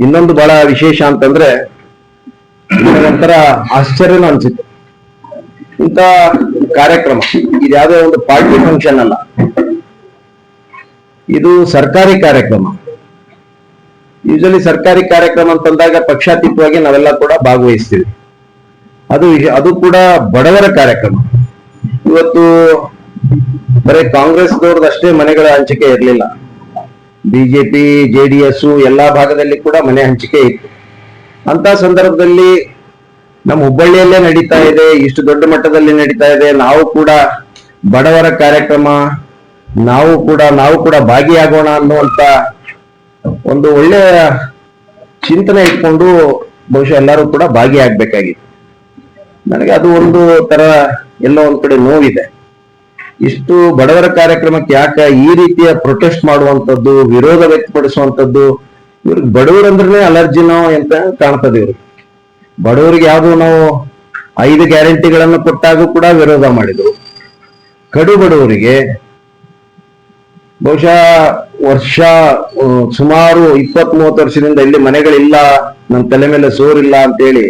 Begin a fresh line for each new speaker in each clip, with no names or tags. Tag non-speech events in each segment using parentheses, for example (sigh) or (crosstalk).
ಇನ್ನೊಂದು ಬಹಳ ವಿಶೇಷ ಅಂತಂದ್ರೆ ಒಂಥರ ಆಶ್ಚರ್ಯನೂ ಅನ್ಸಿತ್ತು. ಇಂತ ಕಾರ್ಯಕ್ರಮ, ಇದು ಯಾವುದೋ ಒಂದು ಪಾರ್ಟಿ ಫಂಕ್ಷನ್ ಅಲ್ಲ. ಇದು ಸರ್ಕಾರಿ ಕಾರ್ಯಕ್ರಮ. ಯೂಶಲಿ ಸರ್ಕಾರಿ ಕಾರ್ಯಕ್ರಮ ಅಂತಂದಾಗ ಪಕ್ಷಾತೀತವಾಗಿ ನಾವೆಲ್ಲ ಕೂಡ ಭಾಗವಹಿಸ್ತೀವಿ. ಅದು ಅದು ಕೂಡ ಬಡವರ ಕಾರ್ಯಕ್ರಮ. ಇವತ್ತು ಬರೀ ಕಾಂಗ್ರೆಸ್ದವ್ರದಷ್ಟೇ ಮನೆಗಳ ಹಂಚಿಕೆ ಇರಲಿಲ್ಲ. ಬಿಜೆಪಿ ಜೆಡಿಎಸ್ ಎಲ್ಲಾ ಭಾಗದಲ್ಲಿ ಕೂಡ ಮನೆ ಹಂಚಿಕೆ ಇತ್ತು. ಅಂತ ಸಂದರ್ಭದಲ್ಲಿ ನಮ್ಮ ಹುಬ್ಬಳ್ಳಿಯಲ್ಲೇ ನಡೀತಾ ಇದೆ, ಇಷ್ಟು ದೊಡ್ಡ ಮಟ್ಟದಲ್ಲಿ ನಡೀತಾ ಇದೆ. ನಾವು ಕೂಡ ಬಡವರ ಕಾರ್ಯಕ್ರಮ, ನಾವು ಕೂಡ ನಾವು ಕೂಡ ಭಾಗಿಯಾಗೋಣ ಅನ್ನುವಂತ ಒಂದು ಒಳ್ಳೆಯ ಚಿಂತನೆ ಇಟ್ಕೊಂಡು ಬಹುಶಃ ಎಲ್ಲರೂ ಕೂಡ ಭಾಗಿಯಾಗಬೇಕಾಗಿತ್ತು. ನನಗೆ ಅದು ಒಂದು ತರ ಎಲ್ಲೋ ಒಂದ್ ಕಡೆ ನೋವಿದೆ. ಇಷ್ಟು ಬಡವರ ಕಾರ್ಯಕ್ರಮಕ್ಕೆ ಯಾಕ ಈ ರೀತಿಯ ಪ್ರೊಟೆಸ್ಟ್ ಮಾಡುವಂಥದ್ದು, ವಿರೋಧ ವ್ಯಕ್ತಪಡಿಸುವಂಥದ್ದು, ಇವ್ರಿಗೆ ಬಡವರಂದ್ರೆ ಅಲರ್ಜಿನೋ ಅಂತ ಕಾಣ್ತದೆ ಇವ್ರಿಗೆ. ಬಡವರಿಗೆ ಯಾವುದು ನಾವು ಐದು ಗ್ಯಾರಂಟಿಗಳನ್ನು ಕೊಟ್ಟಾಗೂ ಕೂಡ ವಿರೋಧ ಮಾಡಿದ್ರು. ಕಡು ಬಡವರಿಗೆ ಬಹುಶಃ ವರ್ಷ ಸುಮಾರು ಇಪ್ಪತ್ ಮೂವತ್ತು ವರ್ಷದಿಂದ ಇಲ್ಲಿ ಮನೆಗಳಿಲ್ಲ ನಮ್ಮ ತಲೆ ಮೇಲೆ ಸೋರಿಲ್ಲ ಅಂತೇಳಿ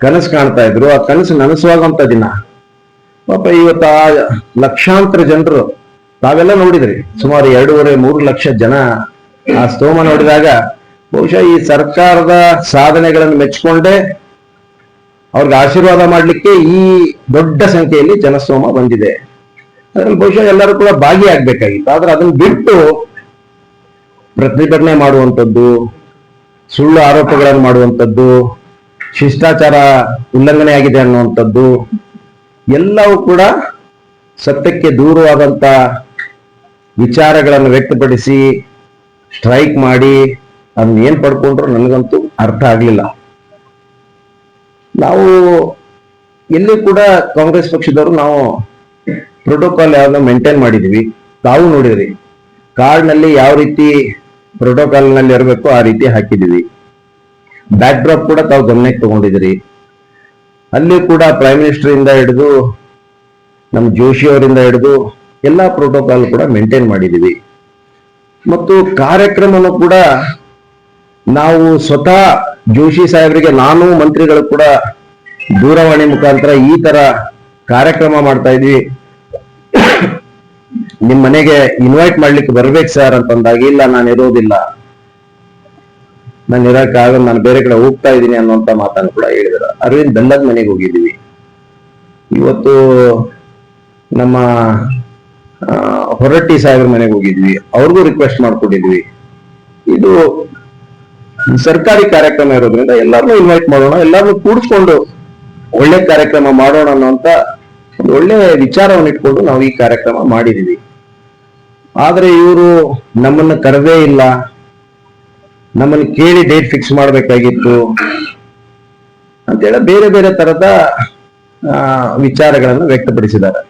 ಕನಸು ಕಾಣ್ತಾ ಇದ್ರು. ಆ ಕನಸು ನನಸುವಾಗುವಂತ ದಿನ. ಪಾಪ ಇವತ್ತ ಲಕ್ಷಾಂತರ ಜನರು ತಾವೆಲ್ಲ ನೋಡಿದ್ರಿ, ಸುಮಾರು ಎರಡೂವರೆ ಮೂರು ಲಕ್ಷ ಜನ ಆ ಸ್ತೋಮ ನೋಡಿದಾಗ ಬಹುಶಃ ಈ ಸರ್ಕಾರದ ಸಾಧನೆಗಳನ್ನು ಮೆಚ್ಚಿಕೊಂಡೇ ಅವ್ರಿಗೆ ಆಶೀರ್ವಾದ ಮಾಡಲಿಕ್ಕೆ ಈ ದೊಡ್ಡ ಸಂಖ್ಯೆಯಲ್ಲಿ ಜನಸ್ತೋಮ ಬಂದಿದೆ. ಅದರಲ್ಲಿ ಬಹುಶಃ ಎಲ್ಲರೂ ಕೂಡ ಭಾಗಿಯಾಗಬೇಕಾಗಿತ್ತು. ಆದ್ರೆ ಅದನ್ನ ಬಿಟ್ಟು ಪ್ರತಿಭಟನೆ ಮಾಡುವಂಥದ್ದು, ಸುಳ್ಳು ಆರೋಪಗಳನ್ನು ಮಾಡುವಂಥದ್ದು, ಶಿಷ್ಟಾಚಾರ ಉಲ್ಲಂಘನೆ ಆಗಿದೆ ಅನ್ನುವಂಥದ್ದು ಎಲ್ಲವೂ ಕೂಡ ಸತ್ಯಕ್ಕೆ ದೂರವಾದಂತ ವಿಚಾರಗಳನ್ನು ವ್ಯಕ್ತಪಡಿಸಿ ಸ್ಟ್ರೈಕ್ ಮಾಡಿ, ಅದನ್ನ ಏನ್ ಪಡ್ಕೊಂಡ್ರು ನನಗಂತೂ ಅರ್ಥ ಆಗ್ಲಿಲ್ಲ. ನಾವು ಎಲ್ಲಿ ಕೂಡ ಕಾಂಗ್ರೆಸ್ ಪಕ್ಷದವರು ನಾವು ಪ್ರೋಟೋಕಾಲ್ ಯಾವ್ದನ್ನ ಮೇಂಟೈನ್ ಮಾಡಿದೀವಿ. ತಾವು ನೋಡಿದ್ರಿ. ಕಾರ್ಡ್ನಲ್ಲಿ ಯಾವ ರೀತಿ ಪ್ರೋಟೋಕಾಲ್ನಲ್ಲಿ ಇರಬೇಕು ಆ ರೀತಿ ಹಾಕಿದೀವಿ. ಬ್ಯಾಕ್ ಡ್ರಾಪ್ ಕೂಡ ತಾವು ಗಮನಕ್ಕೆ ತಗೊಂಡಿದ್ರಿ. ಅಲ್ಲಿ ಕೂಡ ಪ್ರೈಮ್ ಮಿನಿಸ್ಟರ್ ಇಂದ ಹಿಡಿದು ನಮ್ಮ ಜೋಶಿ ಅವರಿಂದ ಹಿಡಿದು ಎಲ್ಲ ಪ್ರೋಟೋಕಾಲ್ ಕೂಡ ಮೇಂಟೈನ್ ಮಾಡಿದೀವಿ. ಮತ್ತು ಕಾರ್ಯಕ್ರಮನು ಕೂಡ ನಾವು ಸ್ವತಃ ಜೋಶಿ ಸಾಹೇಬರಿಗೆ ನಾನು ಮಂತ್ರಿಗಳು ಕೂಡ ದೂರವಾಣಿ ಮುಖಾಂತರ ಈ ತರ ಕಾರ್ಯಕ್ರಮ ಮಾಡ್ತಾ ಇದ್ವಿ. (coughs) ನಿಮ್ಮ ಮನೆಗೆ ಇನ್ವೈಟ್ ಮಾಡ್ಲಿಕ್ಕೆ ಬರ್ಬೇಕು ಸರ್ ಅಂತಂದಾಗ ಇಲ್ಲ, ನಾನು ಇರೋದಿಲ್ಲ. ನಾನು ಇರಕ್ಕೆ ಆಗ ನಾನು ಬೇರೆ ಕಡೆ ಹೋಗ್ತಾ ಇದ್ದೀನಿ ಅನ್ನುವಂತ ಮಾತನ್ನು ಕೂಡ ಹೇಳಿದ್ರು. ಅರವಿಂದ್ ಬೆಲ್ಲದ ಮನೆಗೆ ಹೋಗಿದ್ದೀವಿ. ಇವತ್ತು ನಮ್ಮ ಹೊರಟ್ಟಿ ಸಾಹೇಬ್ರ ಮನೆಗೆ ಹೋಗಿದ್ವಿ ಅವ್ರಿಗೂ ರಿಕ್ವೆಸ್ಟ್ ಮಾಡ್ಕೊಂಡಿದ್ವಿ ಇದು ಸರ್ಕಾರಿ ಕಾರ್ಯಕ್ರಮ ಇರೋದ್ರಿಂದ ಎಲ್ಲಾರನ್ನೂ ಇನ್ವೈಟ್ ಮಾಡೋಣ, ಎಲ್ಲಾರನ್ನೂ ಕೂಡಿಸ್ಕೊಂಡು ಒಳ್ಳೆ ಕಾರ್ಯಕ್ರಮ ಮಾಡೋಣ ಅನ್ನೋಂತ ಒಂದು ಒಳ್ಳೆ ವಿಚಾರವನ್ನು ಇಟ್ಕೊಂಡು ನಾವು ಈ ಕಾರ್ಯಕ್ರಮ ಮಾಡಿದೀವಿ ಆದ್ರೆ ಇವರು ನಮ್ಮನ್ನ ಕರೆದೇ ಇಲ್ಲ. ನಮ್ಮನ್ನು ಕೇಳಿ ಡೇಟ್ ಫಿಕ್ಸ್ ಮಾಡಬೇಕಾಗಿತ್ತು ಅಂತೇಳಿ ಬೇರೆ ಬೇರೆ ತರದ ವಿಚಾರಗಳನ್ನು ವ್ಯಕ್ತಪಡಿಸಿದ್ದಾರೆ.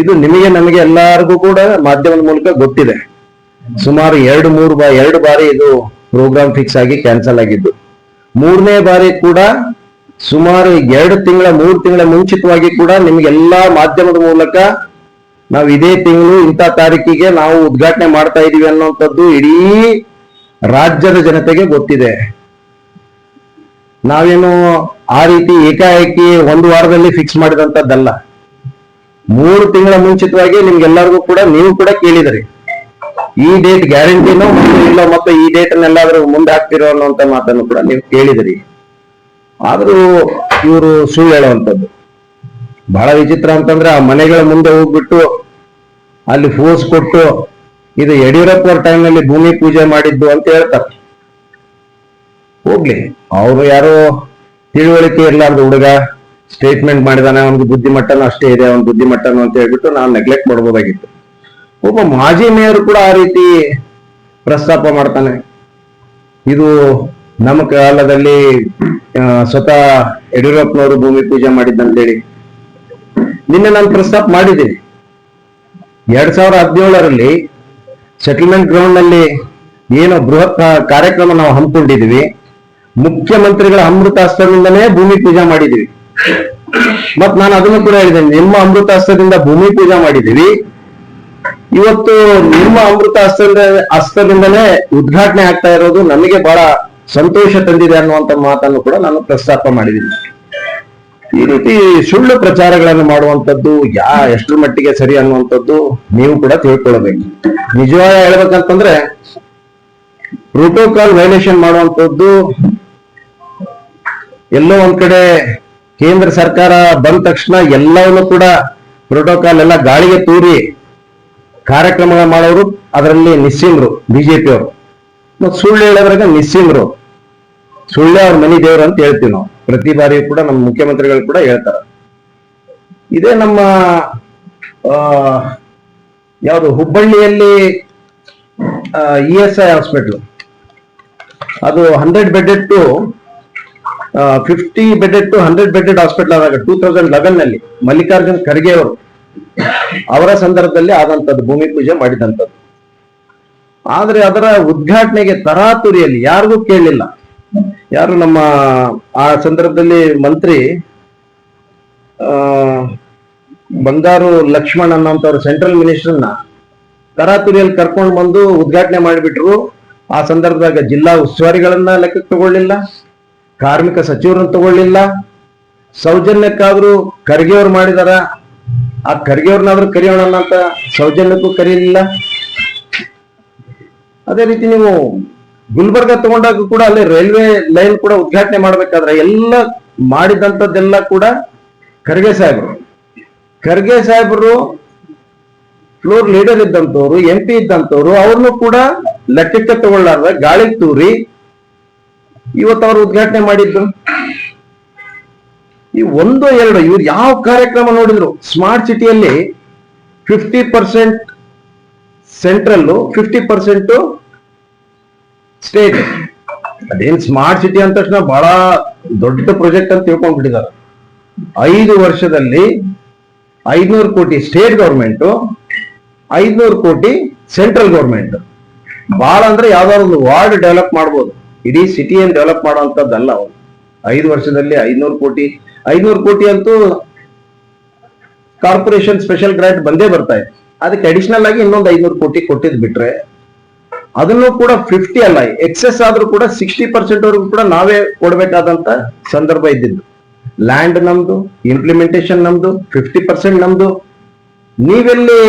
ಇದು ನಿಮಗೆ, ನಮಗೆ ಎಲ್ಲರಿಗೂ ಕೂಡ ಮಾಧ್ಯಮದ ಮೂಲಕ ಗೊತ್ತಿದೆ. ಸುಮಾರು ಎರಡು, ಮೂರು ಬಾ, ಎರಡು ಬಾರಿ ಇದು ಪ್ರೋಗ್ರಾಮ್ ಫಿಕ್ಸ್ ಆಗಿ ಕ್ಯಾನ್ಸಲ್ ಆಗಿದ್ದು. ಮೂರನೇ ಬಾರಿ ಕೂಡ ಸುಮಾರು ಎರಡು ತಿಂಗಳ, ಮೂರು ತಿಂಗಳ ಮುಂಚಿತವಾಗಿ ಕೂಡ ನಿಮ್ಗೆಲ್ಲಾ ಮಾಧ್ಯಮದ ಮೂಲಕ ನಾವು ಇದೇ ತಿಂಗಳು ಇಂಥ ತಾರೀಕಿಗೆ ನಾವು ಉದ್ಘಾಟನೆ ಮಾಡ್ತಾ ಇದೀವಿ ಅನ್ನುವಂಥದ್ದು ಇಡೀ ರಾಜ್ಯದ ಜನತೆಗೆ ಗೊತ್ತಿದೆ. ನಾವೇನು ಆ ರೀತಿ ಏಕಾಏಕಿ ಒಂದು ವಾರದಲ್ಲಿ ಫಿಕ್ಸ್ ಮಾಡಿದಂತದ್ದಲ್ಲ ಮೂರು ತಿಂಗಳ ಮುಂಚಿತವಾಗಿ ನಿಮ್ಗೆಲ್ಲರಿಗೂ ಕೂಡ ನೀವು ಕೂಡ ಕೇಳಿದ್ರಿ. ಈ ಡೇಟ್ ಗ್ಯಾರಂಟಿನೂ ಇಲ್ಲ ಮತ್ತೆ ಈ ಡೇಟ್ ಎಲ್ಲಾದರೂ ಮುಂದೆ ಹಾಕ್ತಿರೋ ಅನ್ನುವಂತ ಮಾತನ್ನು ಕೂಡ ನೀವು ಕೇಳಿದ್ರಿ. ಆದ್ರೂ ಇವರು ಸುಳ್ಳು ಹೇಳುವಂಥದ್ದು. ಬಹಳ ವಿಚಿತ್ರ ಅಂತಂದ್ರೆ ಆ ಮನೆಗಳ ಮುಂದೆ ಹೋಗ್ಬಿಟ್ಟು ಅಲ್ಲಿ ಫೋರ್ಸ್ ಕೊಟ್ಟು ಇದು ಯಡಿಯೂರಪ್ಪ ಅವ್ರ ಟೈಮ್ನಲ್ಲಿ ಭೂಮಿ ಪೂಜೆ ಮಾಡಿದ್ದು ಅಂತ ಹೇಳ್ತಾರೆ. ಹೋಗ್ಲಿ, ಅವರು ಯಾರೋ ತಿಳುವಳಿಕೆ ಇರ್ಲಾರ್ದ ಹುಡುಗ ಸ್ಟೇಟ್ಮೆಂಟ್ ಮಾಡಿದಾನೆ, ಅವನಿಗೆ ಬುದ್ಧಿಮಟ್ಟನೂ ಅಷ್ಟೇ ಇದೆ, ಅವನ ಬುದ್ಧಿಮಟ್ಟನು ಅಂತ ಹೇಳ್ಬಿಟ್ಟು ನಾನು ನೆಗ್ಲೆಕ್ಟ್ ಮಾಡ್ಬೋದಾಗಿತ್ತು. ಒಬ್ಬ ಮಾಜಿ ಮೇಯರ್ ಕೂಡ ಆ ರೀತಿ ಪ್ರಸ್ತಾಪ ಮಾಡ್ತಾನೆ. ಇದು ನಮ್ಮ ಕಾಲದಲ್ಲಿ ಸ್ವತಃ ಯಡಿಯೂರಪ್ಪನವರು ಭೂಮಿ ಪೂಜೆ ಮಾಡಿದ್ದಂತೇಳಿ. ನಿನ್ನೆ ನಾನು ಪ್ರಸ್ತಾಪ ಮಾಡಿದ್ದೀನಿ. ಎರಡ್ ಸಾವಿರ ಹದಿನೇಳರಲ್ಲಿ ಸೆಟಲ್ಮೆಂಟ್ ಗ್ರೌಂಡ್ನಲ್ಲಿ ಏನು ಬೃಹತ್ ಕಾರ್ಯಕ್ರಮ ನಾವು ಹಮ್ಮಿಕೊಂಡಿದ್ವಿ ಮುಖ್ಯಮಂತ್ರಿಗಳ ಅಮೃತ ಹಸ್ತದಿಂದಲೇ ಭೂಮಿ ಪೂಜೆ ಮಾಡಿದ್ವಿ ಮತ್ ನಾನು ಅದನ್ನು ಕೂಡ ಹೇಳಿದ್ದೇನೆ, ನಿಮ್ಮ ಅಮೃತ ಹಸ್ತದಿಂದ ಭೂಮಿ ಪೂಜೆ ಮಾಡಿದೀವಿ ಇವತ್ತು ನಿಮ್ಮ ಅಮೃತ ಹಸ್ತದಿಂದ ಅಸ್ತ್ರದಿಂದಲೇ ಉದ್ಘಾಟನೆ ಆಗ್ತಾ ಇರೋದು ನಮಗೆ ಬಹಳ ಸಂತೋಷ ತಂದಿದೆ ಅನ್ನುವಂತ ಮಾತನ್ನು ಕೂಡ ನಾನು ಪ್ರಸ್ತಾಪ ಮಾಡಿದ್ದೀನಿ. ಈ ರೀತಿ ಸುಳ್ಳು ಪ್ರಚಾರಗಳನ್ನು ಮಾಡುವಂತದ್ದು ಯಾ ಎಷ್ಟರ ಮಟ್ಟಿಗೆ ಸರಿ ಅನ್ನುವಂಥದ್ದು ನೀವು ಕೂಡ ತಿಳ್ಕೊಳ್ಬೇಕು. ನಿಜವಾಗ ಹೇಳ್ಬೇಕಂತಂದ್ರೆ ಪ್ರೋಟೋಕಾಲ್ ವೈಲೇಷನ್ ಮಾಡುವಂತದ್ದು ಎಲ್ಲೋ ಒಂದ್ ಕಡೆ ಕೇಂದ್ರ ಸರ್ಕಾರ ಬಂದ ತಕ್ಷಣ ಎಲ್ಲವನ್ನು ಕೂಡ ಪ್ರೋಟೋಕಾಲ್ ಎಲ್ಲ ಗಾಳಿಗೆ ತೂರಿ ಕಾರ್ಯಕ್ರಮಗಳು ಮಾಡೋರು, ಅದರಲ್ಲಿ ನಿಸ್ಸೀಮ್ರು, ಬಿಜೆಪಿಯವರು. ಮತ್ತು ಸುಳ್ಳು ಹೇಳೋದ್ರಾಗ ನಿಸ್ಸೀಮ್ರು. ಸುಳ್ಳೆ ಅವ್ರ ಮನಿ ದೇವ್ರು ಅಂತ ಹೇಳ್ತೀವಿ ನಾವು. ಪ್ರತಿ ಬಾರಿಯೂ ಕೂಡ ನಮ್ಮ ಮುಖ್ಯಮಂತ್ರಿಗಳು ಕೂಡ ಹೇಳ್ತಾರೆ. ಇದೇ ನಮ್ಮ ಯಾವುದು ಹುಬ್ಬಳ್ಳಿಯಲ್ಲಿ ಇ ಎಸ್ ಐ ಹಾಸ್ಪಿಟಲ್ ಅದು hundred bedded to fifty bedded to hundred bedded hospital ಆದಾಗ ಟೂ ತೌಸಂಡ್ ಲೆವೆನ್ನಲ್ಲಿ ಮಲ್ಲಿಕಾರ್ಜುನ್ ಖರ್ಗೆ ಅವರು ಅವರ ಸಂದರ್ಭದಲ್ಲಿ ಆದಂತದ್ದು ಭೂಮಿ ಪೂಜೆ ಮಾಡಿದಂಥದ್ದು ಆದ್ರೆ ಅದರ ಉದ್ಘಾಟನೆಗೆ ತರಾತುರಿಯಲ್ಲಿ ಯಾರಿಗೂ ಕೇಳಲಿಲ್ಲ ಯಾರು ನಮ್ಮ ಆ ಸಂದರ್ಭದಲ್ಲಿ ಮಂತ್ರಿ ಬಂಗಾರು ಲಕ್ಷ್ಮಣ್ ಅನ್ನೋಂಥವ್ರು ಸೆಂಟ್ರಲ್ ಮಿನಿಸ್ಟರ್ನ ಕರಾತುರಿಯಲ್ಲಿ ಕರ್ಕೊಂಡು ಬಂದು ಉದ್ಘಾಟನೆ ಮಾಡಿಬಿಟ್ರು. ಆ ಸಂದರ್ಭದಾಗ ಜಿಲ್ಲಾ ಉಸ್ತುವಾರಿಗಳನ್ನ ಲೆಕ್ಕಕ್ಕೆ ತಗೊಳ್ಳಿಲ್ಲ, ಕಾರ್ಮಿಕ ಸಚಿವರನ್ನ ತಗೊಳ್ಳಿಲ್ಲ. ಸೌಜನ್ಯಕ್ಕಾದ್ರೂ ಖರ್ಗೆ ಅವ್ರು ಮಾಡಿದಾರ. ಆ ಖರ್ಗೆ ಅವ್ರನ್ನಾದ್ರೂ ಕರೆಯೋಣ ಅಂತ ಸೌಜನ್ಯಕ್ಕೂ ಕರೀಲಿಲ್ಲ. ಅದೇ ರೀತಿ ನೀವು ಗುಲ್ಬರ್ಗ ತಗೊಂಡಾಗ ಕೂಡ ಅಲ್ಲಿ ರೈಲ್ವೆ ಲೈನ್ ಕೂಡ ಉದ್ಘಾಟನೆ ಮಾಡ್ಬೇಕಾದ್ರೆ ಎಲ್ಲ ಮಾಡಿದಂತದ್ದೆಲ್ಲ ಕೂಡ ಖರ್ಗೆ ಸಾಹೇಬರು. ಖರ್ಗೆ ಸಾಹೇಬರು ಫ್ಲೋರ್ ಲೀಡರ್ ಇದ್ದಂತವ್ರು ಎಂ ಪಿ ಇದ್ದಂತವ್ರು ಅವ್ರನ್ನು ಕೂಡ ಲೆಕ್ಕಕ್ಕೆ ತಗೊಳ್ಳಾರ್ದ, ಗಾಳಿಗೆ ತೂರಿ ಇವತ್ತು ಅವರು ಉದ್ಘಾಟನೆ ಮಾಡಿದ್ರು. ಈ ಒಂದು, ಎರಡು, ಇವ್ರು ಯಾವ ಕಾರ್ಯಕ್ರಮ ನೋಡಿದ್ರು ಸ್ಮಾರ್ಟ್ ಸಿಟಿಯಲ್ಲಿ ಫಿಫ್ಟಿ ಪರ್ಸೆಂಟ್ ಸೆಂಟ್ರಲ್ಲು ಫಿಫ್ಟಿ ಪರ್ಸೆಂಟ್ ಸ್ಟೇಟ್ ಅದೇನ್ ಸ್ಮಾರ್ಟ್ ಸಿಟಿ ಅಂದ ತಕ್ಷಣ ಬಹಳ ದೊಡ್ಡ ಪ್ರಾಜೆಕ್ಟ್ ಅಂತ ತಿಳ್ಕೊಂಡ್ಬಿಟ್ಟಿದ್ದಾರೆ. ಐದು ವರ್ಷದಲ್ಲಿ ಐದ್ನೂರು ಕೋಟಿ ಸ್ಟೇಟ್ ಗೌರ್ಮೆಂಟ್ ಐದ್ನೂರು ಕೋಟಿ ಸೆಂಟ್ರಲ್ ಗೌರ್ಮೆಂಟ್ ಬಹಳ ಅಂದ್ರೆ ಯಾವ್ದಾದ್ರು ಒಂದು ವಾರ್ಡ್ ಡೆವಲಪ್ ಮಾಡ್ಬೋದು. ಇಡೀ ಸಿಟಿಯನ್ನು ಡೆವಲಪ್ ಮಾಡುವಂತದ್ದಲ್ಲ ಅವರು. ಐದು ವರ್ಷದಲ್ಲಿ ಐದ್ನೂರು ಕೋಟಿ ಐದ್ನೂರು ಕೋಟಿ ಅಂತೂ ಕಾರ್ಪೊರೇಷನ್ ಸ್ಪೆಷಲ್ ಗ್ರಾಂಟ್ ಬಂದೇ ಬರ್ತಾ ಇದೆ. ಅದಕ್ಕೆ ಅಡಿಷನಲ್ ಆಗಿ ಇನ್ನೊಂದು ಐದ್ನೂರು ಕೋಟಿ ಕೊಟ್ಟಿದ್ ಬಿಟ್ರೆ ಅದನ್ನು ಕೂಡ ಫಿಫ್ಟಿ ಅಲ್ಲ ಎಕ್ಸೆಸ್ ಆದ್ರೂ ಕೂಡ ಸಿಕ್ಸ್ಟಿ ಪರ್ಸೆಂಟ್ ವರೆಗೂ ಕೂಡ ನಾವೇ ಕೊಡಬೇಕಾದಂತ ಸಂದರ್ಭ ಇದ್ದಿದ್ದು. ಲ್ಯಾಂಡ್ ನಮ್ದು ಇಂಪ್ಲಿಮೆಂಟೇಶನ್ ನಮ್ದು ಫಿಫ್ಟಿ ಪರ್ಸೆಂಟ್ ನಮ್ದು. ನೀವೆಲ್ಲಿ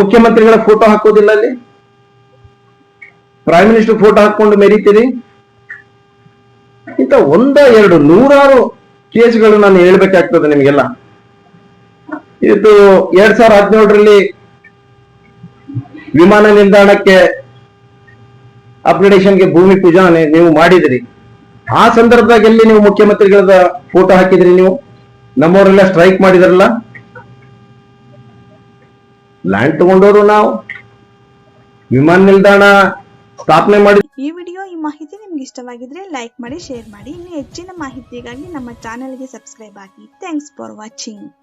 ಮುಖ್ಯಮಂತ್ರಿಗಳ ಫೋಟೋ ಹಾಕೋದಿಲ್ಲ ಅಲ್ಲಿ? ಪ್ರೈಮ್ ಮಿನಿಸ್ಟರ್ ಫೋಟೋ ಹಾಕೊಂಡು ಮೆರೀತೀರಿ? ಇಂತ ಒಂದ, ಎರಡು, ನೂರಾರು ಕೇಸ್ಗಳು ನಾನು ಹೇಳ್ಬೇಕಾಗ್ತದೆ ನಿಮಗೆಲ್ಲ. ಇದು ಎರಡ್ ಸಾವಿರದ ಹದಿನೇಳರಲ್ಲಿ ವಿಮಾನ ನಿಲ್ದಾಣಕ್ಕೆ ಅಪ್ಗ್ರೇಡೇಷನ್ಗೆ ಭೂಮಿ ಪೂಜಾನೆ ನೀವು ಮಾಡಿದ್ರಿ. ಆ ಸಂದರ್ಭದಾಗ ಎಲ್ಲಿ ನೀವು ಮುಖ್ಯಮಂತ್ರಿಗಳ ಫೋಟೋ ಹಾಕಿದ್ರಿ ನೀವು? ನಮ್ಮವರೆಲ್ಲ ಸ್ಟ್ರೈಕ್ ಮಾಡಿದ್ರಲ್ಲ? ಲ್ಯಾಂಡ್ ತಗೊಂಡವರು ನಾವು. ವಿಮಾನ ನಿಲ್ದಾಣ ಸ್ಥಾಪನೆ ಮಾಡಿ
ಈ ವಿಡಿಯೋ ಈ ಮಾಹಿತಿ ನಿಮ್ಗೆ ಇಷ್ಟವಾಗಿದ್ರೆ ಲೈಕ್ ಮಾಡಿ, ಶೇರ್ ಮಾಡಿ. ಇನ್ನು ಹೆಚ್ಚಿನ ಮಾಹಿತಿಗಾಗಿ ನಮ್ಮ ಚಾನೆಲ್ಗೆ ಸಬ್ಸ್ಕ್ರೈಬ್ ಆಗಿ. Thanks for watching.